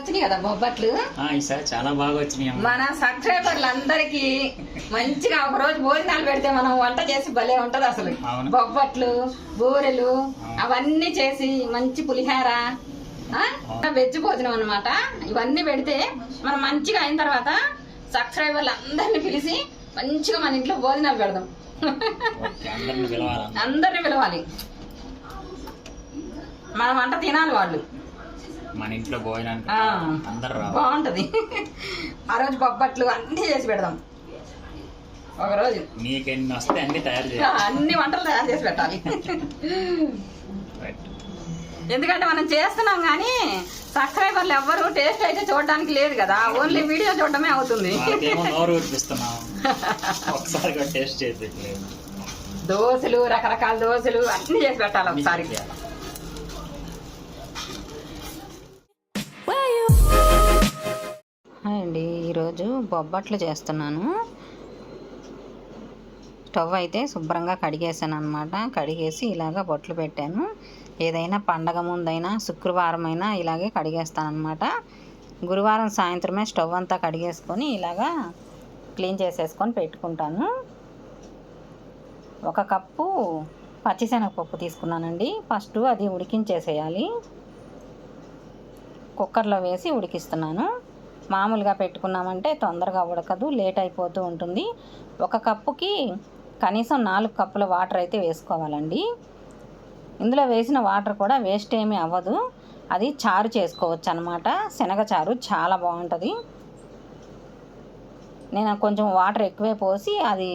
వచ్చినాయి కదా బొబ్బట్లు? ఈసారి చాలా బాగా వచ్చినాయి మన సబ్స్క్రైబర్లు అందరికి మంచిగా ఒక రోజు భోజనాలు పెడితే మనం వంట చేసి భలే ఉంటది అసలు. బొబ్బట్లు బూరెలు అవన్నీ చేసి మంచి పులిహార? వెజ్ భోజనం అన్నమాట. ఇవన్నీ పెడితే మనం మంచిగా అయిన తర్వాత సబ్స్క్రైబర్లు అందరిని పిలిచి మంచిగా మన ఇంట్లో భోజనాలు పెడదాం. అందరిని పిలవాలి. మన వంట తినాలి వాళ్ళు. మన ఇంట్లో భోజనానికి. అందరు బాగుంటది. ఆ రోజు బొబ్బట్లు అన్ని చేసి పెడదాం. ఒక రోజు. మీకు ఎన్ని వస్తే అన్ని తయారు చేయాలి. అన్ని వంటలు తయారు చేసి పెట్టాలి. ఎందుకంటే మనం చేస్తున్నాం కానీ సబ్స్క్రైబర్లు ఎవ్వరు. టేస్ట్ అయితే చూడడానికి లేదు కదా. ఓన్లీ వీడియో చూడడమే అవుతుంది. దోశలు రకరకాల దోశలు అన్ని చేసి పెట్టాలి ఒకసారి. హాయ్ అండి ఈరోజు బొబ్బట్లు చేస్తున్నాను. స్టవ్ అయితే శుభ్రంగా కడిగేసాను అనమాట కడిగేసి ఇలాగ బొట్లు పెట్టాను. ఏదైనా పండగ ముందైనా శుక్రవారం అయినా ఇలాగే కడిగేస్తాను అనమాట గురువారం సాయంత్రమే స్టవ్ అంతా కడిగేసుకొని ఇలాగా క్లీన్ చేసేసుకొని పెట్టుకుంటాను. ఒక కప్పు పచ్చిశనగపప్పు తీసుకున్నానండి. ఫస్ట్ అది ఉడికించేసేయాలి. కుక్కర్లో వేసి ఉడికిస్తున్నాను. మామూలుగా పెట్టుకున్నామంటే తొందరగా ఉడకదు లేట్ అయిపోతూ ఉంటుంది. ఒక కప్పుకి కనీసం నాలుగు కప్పుల వాటర్ అయితే వేసుకోవాలండి. ఇందులో వేసిన వాటర్ కూడా వేస్ట్ ఏమీ అవ్వదు. అది చారు చేసుకోవచ్చు అనమాట శనగ చారు చాలా బాగుంటుంది. నేను కొంచెం వాటర్ ఎక్కువే పోసి అది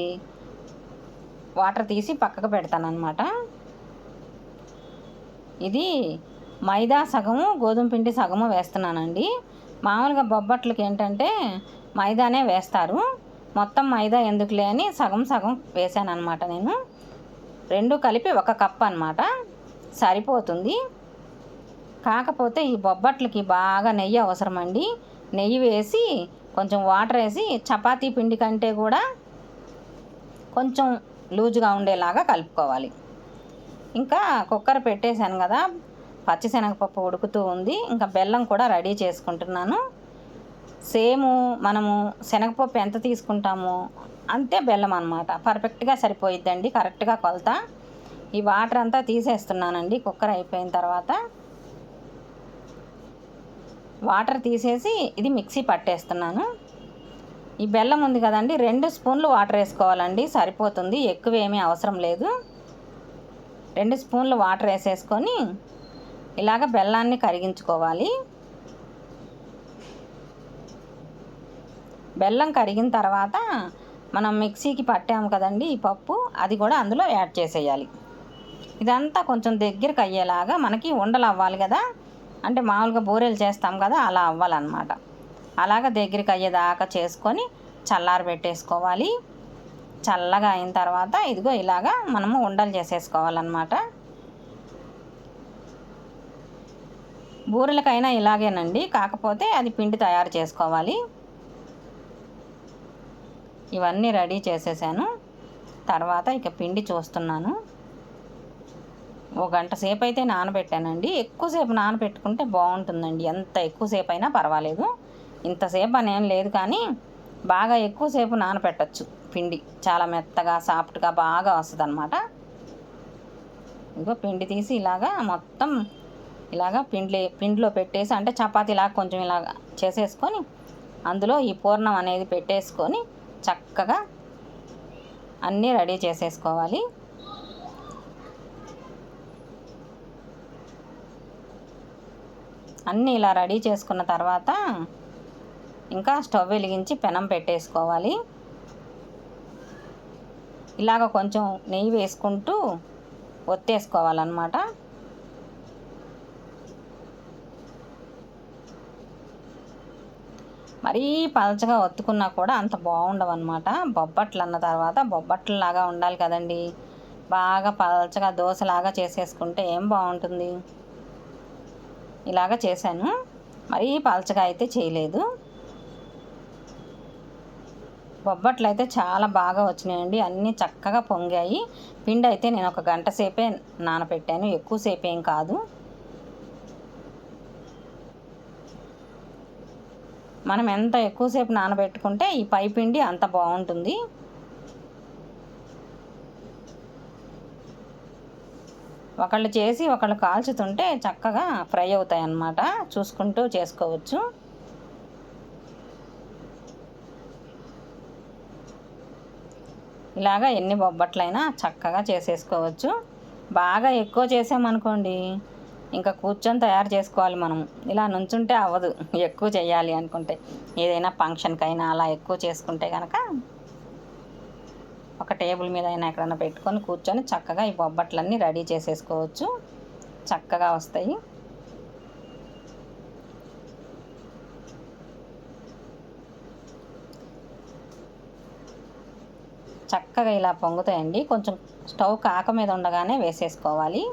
వాటర్ తీసి పక్కకు పెడతాను అనమాట ఇది మైదా సగము గోధుమ పిండి సగము వేస్తున్నానండి. మామూలుగా బొబ్బట్లకి ఏంటంటే మైదానే వేస్తారు. మొత్తం మైదా ఎందుకులే అని సగం సగం వేసాను అనమాట నేను. రెండు కలిపి ఒక కప్ అనమాట సరిపోతుంది. కాకపోతే ఈ బొబ్బట్లకి బాగా నెయ్యి అవసరమండి. నెయ్యి వేసి కొంచెం వాటర్ వేసి చపాతీ పిండి కంటే కూడా కొంచెం లూజుగా ఉండేలాగా కలుపుకోవాలి. ఇంకా కుక్కర్ పెట్టేశాను కదా. పచ్చిశనగపప్పు ఉడుకుతూ ఉంది. ఇంకా బెల్లం కూడా రెడీ చేసుకుంటున్నాను. సేము మనము శనగపప్పు ఎంత తీసుకుంటామో అంతే బెల్లం అనమాట పర్ఫెక్ట్గా సరిపోయిద్దండి. కరెక్ట్గా కొలత. ఈ వాటర్ అంతా తీసేస్తున్నానండి. కుక్కర్ అయిపోయిన తర్వాత వాటర్ తీసేసి ఇది మిక్సీ పట్టేస్తున్నాను. ఈ బెల్లం ఉంది కదండి రెండు స్పూన్లు వాటర్ వేసుకోవాలండి. సరిపోతుంది. ఎక్కువ ఏమీ అవసరం లేదు. రెండు స్పూన్లు వాటర్ వేసేసుకొని ఇలాగ బెల్లాన్ని కరిగించుకోవాలి. బెల్లం కరిగిన తర్వాత మనం మిక్సీకి పట్టాము కదండి ఈ పప్పు అది కూడా అందులో యాడ్ చేసేయాలి. ఇదంతా కొంచెం దగ్గరికి అయ్యేలాగా మనకి ఉండలు అవ్వాలి కదా. అంటే మామూలుగా బూరెలు చేస్తాం కదా అలా అవ్వాలన్నమాట. అలాగ దగ్గరికి అయ్యేదాకా చేసుకొని చల్లారి పెట్టేసుకోవాలి. చల్లగా అయిన తర్వాత ఇదిగో ఇలాగా మనము ఉండలు చేసేసుకోవాలన్నమాట. బూరెలకైనా ఇలాగేనండి. కాకపోతే అది పిండి తయారు చేసుకోవాలి. ఇవన్నీ రెడీ చేసేసాను. తర్వాత ఇక పిండి చూస్తున్నాను. ఒక గంట సేపు అయితే నానబెట్టానండి ఎక్కువసేపు నానబెట్టుకుంటే బాగుంటుందండి. ఎంత ఎక్కువసేపు అయినా పర్వాలేదు. ఇంతసేపు అని ఏం లేదు కానీ బాగా ఎక్కువసేపు నానబెట్టచ్చు పిండి. చాలా మెత్తగా సాఫ్ట్గా బాగా వస్తుంది అనమాట ఇంకో పిండి తీసి ఇలాగా మొత్తం ఇలాగా పిండి పిండిలో పెట్టేసి అంటే చపాతీలాగా కొంచెం ఇలాగా చేసేసుకొని అందులో ఈ పూర్ణం అనేది పెట్టేసుకొని చక్కగా అన్నీ రెడీ చేసేసుకోవాలి. అన్నీ ఇలా రెడీ చేసుకున్న తర్వాత ఇంకా స్టవ్ వెలిగించి పెనం పెట్టేసుకోవాలి. ఇలాగ కొంచెం నెయ్యి వేసుకుంటూ ఒత్తేసుకోవాలన్నమాట. మరీ పలచగా ఒత్తుకున్నా కూడా అంత బాగుండవు అనమాట బొబ్బట్లు అన్న తర్వాత బొబ్బట్లలాగా ఉండాలి కదండి. బాగా పలచగా దోశలాగా చేసేసుకుంటే ఏం బాగుంటుంది? ఇలాగ చేశాను. మరీ పలచగా అయితే చేయలేదు. బొబ్బట్లు అయితే చాలా బాగా వచ్చినాయండి. అన్నీ చక్కగా పొంగాయి. పిండి అయితే నేను ఒక గంట సేపే నానపెట్టాను. ఎక్కువసేపు ఏం కాదు. మనం ఎంత ఎక్కువసేపు నానబెట్టుకుంటే ఈ పైపిండి అంత బాగుంటుంది. ఒకళ్ళు చేసి ఒకళ్ళు కాల్చుతుంటే చక్కగా ఫ్రై అవుతాయి అన్నమాట చూసుకుంటూ చేసుకోవచ్చు. ఇలాగా ఎన్ని బొబ్బట్లైనా చక్కగా చేసేసుకోవచ్చు. బాగా ఎక్కువ చేసామనుకోండి ఇంకా కూర్చొని తయారు చేసుకోవాలి మనం. ఇలా నుంచుంటే అవ్వదు. ఎక్కువ చేయాలి అనుకుంటే. ఏదైనా ఫంక్షన్కైనా అలా ఎక్కువ చేసుకుంటే కనుక ఒక టేబుల్ మీద అయినా ఎక్కడైనా పెట్టుకొని కూర్చొని చక్కగా ఈ బొబ్బట్లన్నీ రెడీ చేసేసుకోవచ్చు. చక్కగా వస్తాయి. చక్కగా ఇలా పొంగుతాయండి. కొంచెం స్టవ్ కాక మీద ఉండగానే వేసేసుకోవాలి.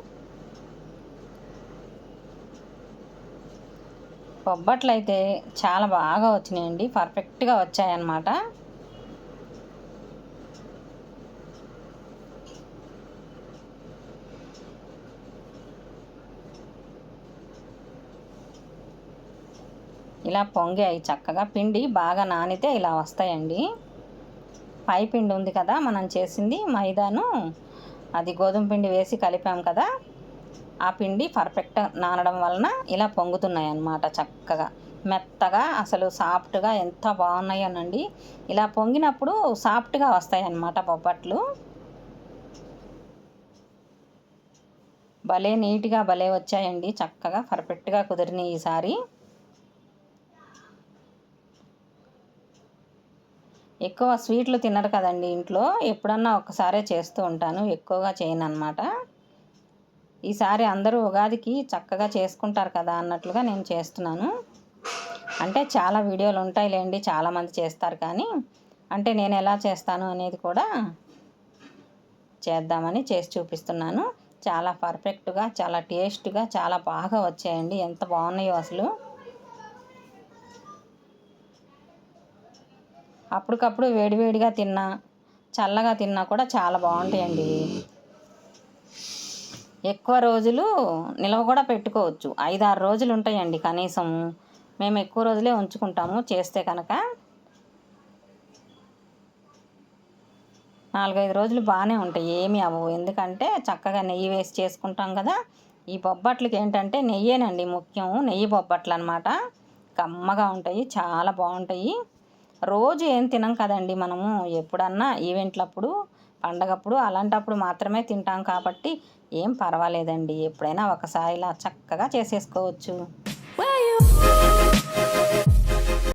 బొబ్బట్లు అయితే చాలా బాగా వచ్చినాయండి. పర్ఫెక్ట్గా వచ్చాయన్నమాట. ఇలా పొంగాయి చక్కగా. పిండి బాగా నానితే ఇలా వస్తాయండి. పై పిండి ఉంది కదా మనం చేసింది మైదాను. అది గోధుమ పిండి వేసి కలిపాం కదా. ఆ పిండి పర్ఫెక్ట్ నానడం వలన ఇలా పొంగుతున్నాయి అన్నమాట చక్కగా. మెత్తగా అసలు సాఫ్ట్గా ఎంత బాగున్నాయోనండి. ఇలా పొంగినప్పుడు సాఫ్ట్గా వస్తాయి అన్నమాట బొబ్బట్లు. భలే నీట్గా భలే వచ్చాయండి. చక్కగా పర్ఫెక్ట్గా కుదిరినాయి ఈసారి. ఎక్కువ స్వీట్లు తినరు కదండి ఇంట్లో. ఎప్పుడన్నా ఒక్కసారే చేస్తూ ఉంటాను. ఎక్కువగా చేయను అనమాట ఈసారి అందరూ ఉగాదికి చక్కగా చేసుకుంటారు కదా అన్నట్లుగా నేను చేస్తున్నాను. అంటే చాలా వీడియోలు ఉంటాయిలేండి చాలామంది చేస్తారు కానీ అంటే నేను ఎలా చేస్తాను అనేది కూడా చేద్దామని చేసి చూపిస్తున్నాను. చాలా పర్ఫెక్ట్గా చాలా టేస్ట్గా చాలా బాగా వచ్చాయండి. ఎంత బాగున్నాయో అసలు. అప్పటికప్పుడు వేడివేడిగా తిన్నా చల్లగా తిన్నా కూడా చాలా బాగుంటాయండి. ఎక్కువ రోజులు నిల్వ కూడా పెట్టుకోవచ్చు. ఐదు ఆరు రోజులు ఉంటాయండి కనీసం. మేము ఎక్కువ రోజులే ఉంచుకుంటాము చేస్తే కనుక. నాలుగైదు రోజులు బాగానే ఉంటాయి. ఏమి అవ్వవు. ఎందుకంటే చక్కగా నెయ్యి వేసి చేసుకుంటాం కదా. ఈ బొబ్బట్లకి ఏంటంటే నెయ్యేనండి ముఖ్యం. నెయ్యి బొబ్బట్లు అనమాట కమ్మగా ఉంటాయి. చాలా బాగుంటాయి. రోజు ఏం తినం కదండి మనము. ఎప్పుడన్నా ఈవెంట్లప్పుడు పండగప్పుడు అలాంటప్పుడు మాత్రమే తింటాం కాబట్టి ఏం పర్వాలేదండి. ఎప్పుడైనా ఒకసారి ఇలా చక్కగా చేసేసుకోవచ్చు. Where you